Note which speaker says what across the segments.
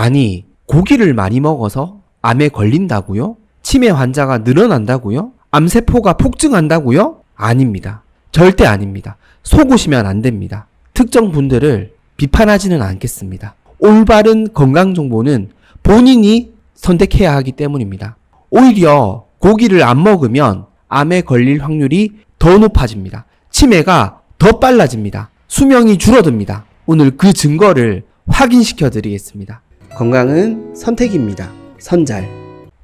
Speaker 1: 아니, 고기를 많이 먹어서 암에 걸린다고요? 치매 환자가 늘어난다고요? 암세포가 폭증한다고요? 아닙니다. 절대 아닙니다. 속으시면 안 됩니다. 특정 분들을 비판하지는 않겠습니다. 올바른 건강 정보는 본인이 선택해야 하기 때문입니다. 오히려 고기를 안 먹으면 암에 걸릴 확률이 더 높아집니다. 치매가 더 빨라집니다. 수명이 줄어듭니다. 오늘 그 증거를 확인시켜 드리겠습니다. 건강은 선택입니다. 선잘.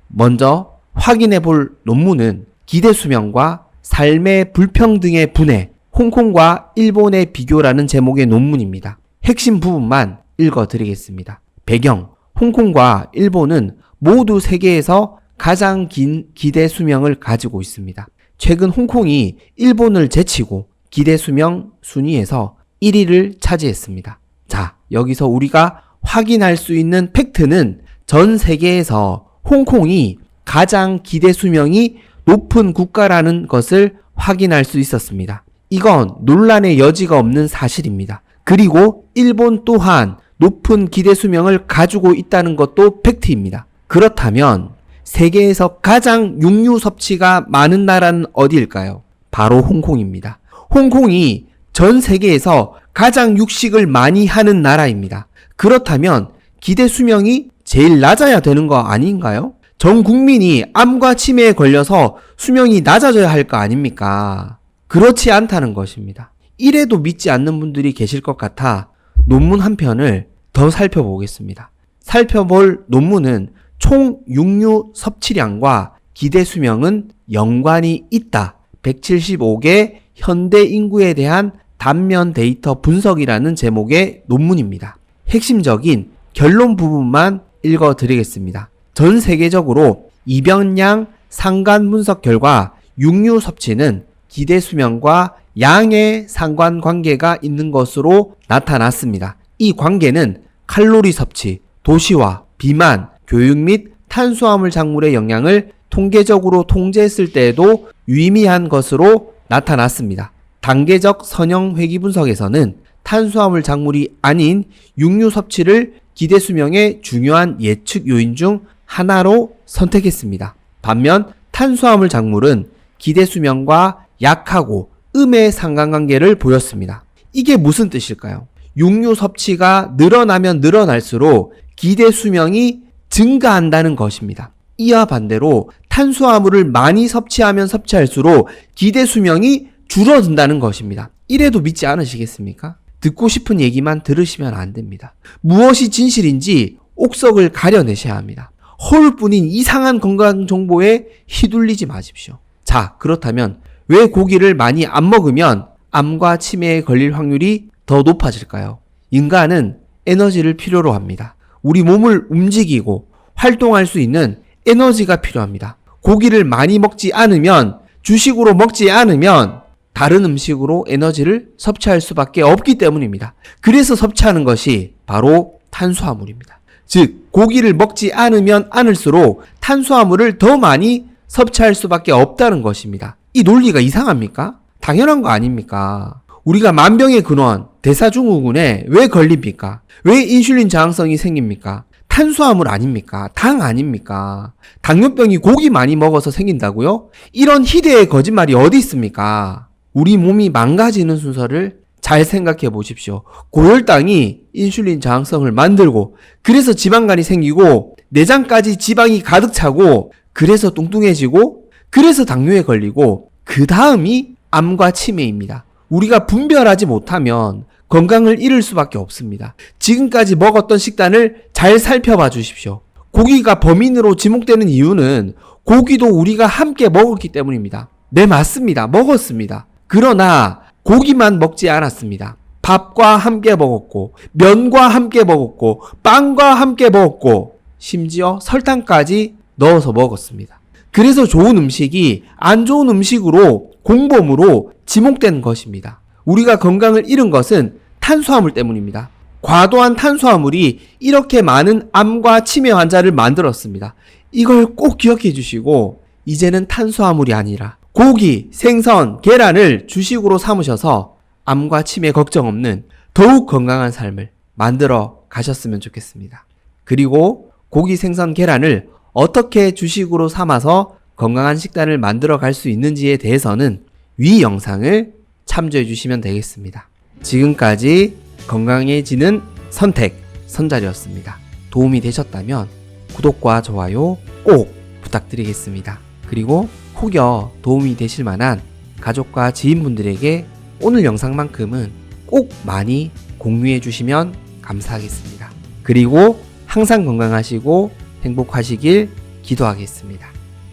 Speaker 1: 먼저 확인해 볼 논문은 기대 수명과 삶의 불평등의 분해, 홍콩과 일본의 비교라는 제목의 논문입니다. 핵심 부분만 읽어 드리겠습니다. 배경, 홍콩과 일본은 모두 세계에서 가장 긴 기대 수명을 가지고 있습니다. 최근 홍콩이 일본을 제치고 기대 수명 순위에서 1위를 차지했습니다. 자, 여기서 우리가 확인할 수 있는 팩트는 전 세계에서 홍콩이 가장 기대 수명이 높은 국가라는 것을 확인할 수 있었습니다. 이건 논란의 여지가 없는 사실입니다. 그리고 일본 또한 높은 기대 수명을 가지고 있다는 것도 팩트입니다. 그렇다면 세계에서 가장 육류 섭취가 많은 나라는 어디일까요? 바로 홍콩입니다. 홍콩이 전 세계에서 가장 육식을 많이 하는 나라입니다. 그렇다면 기대 수명이 제일 낮아야 되는 거 아닌가요? 전 국민이 암과 치매에 걸려서 수명이 낮아져야 할 거 아닙니까? 그렇지 않다는 것입니다. 이래도 믿지 않는 분들이 계실 것 같아 논문 한 편을 더 살펴보겠습니다. 살펴볼 논문은 총 육류 섭취량과 기대 수명은 연관이 있다. 175개 현대 인구에 대한 단면 데이터 분석이라는 제목의 논문입니다. 핵심적인 결론 부분만 읽어 드리겠습니다. 전 세계적으로 입연량 상관 분석 결과 육류 섭취는 기대 수명과 양의 상관 관계가 있는 것으로 나타났습니다. 이 관계는 칼로리 섭취, 도시화, 비만, 교육 및 탄수화물 작물의 영향을 통계적으로 통제했을 때에도 유의미한 것으로 나타났습니다. 단계적 선형 회귀 분석에서는 탄수화물 작물이 아닌 육류 섭취를 기대 수명의 중요한 예측 요인 중 하나로 선택했습니다. 반면 탄수화물 작물은 기대 수명과 약하고 음의 상관관계를 보였습니다. 이게 무슨 뜻일까요? 육류 섭취가 늘어나면 늘어날수록 기대 수명이 증가한다는 것입니다. 이와 반대로 탄수화물을 많이 섭취하면 섭취할수록 기대 수명이 줄어든다는 것입니다. 이래도 믿지 않으시겠습니까? 듣고 싶은 얘기만 들으시면 안 됩니다. 무엇이 진실인지 옥석을 가려내셔야 합니다. 허울뿐인 이상한 건강 정보에 휘둘리지 마십시오. 자, 그렇다면 왜 고기를 많이 안 먹으면 암과 치매에 걸릴 확률이 더 높아질까요? 인간은 에너지를 필요로 합니다. 우리 몸을 움직이고 활동할 수 있는 에너지가 필요합니다. 고기를 많이 먹지 않으면 주식으로 먹지 않으면 다른 음식으로 에너지를 섭취할 수밖에 없기 때문입니다. 그래서 섭취하는 것이 바로 탄수화물입니다. 즉, 고기를 먹지 않으면 않을수록 탄수화물을 더 많이 섭취할 수밖에 없다는 것입니다. 이 논리가 이상합니까? 당연한 거 아닙니까? 우리가 만병의 근원, 대사증후군에 왜 걸립니까? 왜 인슐린 저항성이 생깁니까? 탄수화물 아닙니까? 당 아닙니까? 당뇨병이 고기 많이 먹어서 생긴다고요? 이런 희대의 거짓말이 어디 있습니까? 우리 몸이 망가지는 순서를 잘 생각해 보십시오. 고혈당이 인슐린 저항성을 만들고, 그래서 지방간이 생기고, 내장까지 지방이 가득 차고, 그래서 뚱뚱해지고, 그래서 당뇨에 걸리고, 그 다음이 암과 치매입니다. 우리가 분별하지 못하면 건강을 잃을 수밖에 없습니다. 지금까지 먹었던 식단을 잘 살펴봐 주십시오. 고기가 범인으로 지목되는 이유는 고기도 우리가 함께 먹었기 때문입니다. 네, 맞습니다. 먹었습니다. 그러나 고기만 먹지 않았습니다. 밥과 함께 먹었고, 면과 함께 먹었고, 빵과 함께 먹었고, 심지어 설탕까지 넣어서 먹었습니다. 그래서 좋은 음식이 안 좋은 음식으로 공범으로 지목된 것입니다. 우리가 건강을 잃은 것은 탄수화물 때문입니다. 과도한 탄수화물이 이렇게 많은 암과 치매 환자를 만들었습니다. 이걸 꼭 기억해 주시고, 이제는 탄수화물이 아니라 고기, 생선, 계란을 주식으로 삼으셔서 암과 치매 걱정 없는 더욱 건강한 삶을 만들어 가셨으면 좋겠습니다. 그리고 고기 생선 계란을 어떻게 주식으로 삼아서 건강한 식단을 만들어 갈 수 있는지에 대해서는 위 영상을 참조해 주시면 되겠습니다. 지금까지 건강해지는 선택 선자리였습니다. 도움이 되셨다면 구독과 좋아요 꼭 부탁드리겠습니다. 그리고 혹여 도움이 되실 만한 가족과 지인분들에게 오늘 영상만큼은 꼭 많이 공유해 주시면 감사하겠습니다. 그리고 항상 건강하시고 행복하시길 기도하겠습니다.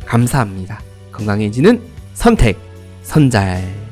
Speaker 1: 감사합니다. 건강해지는 선택, 선잘.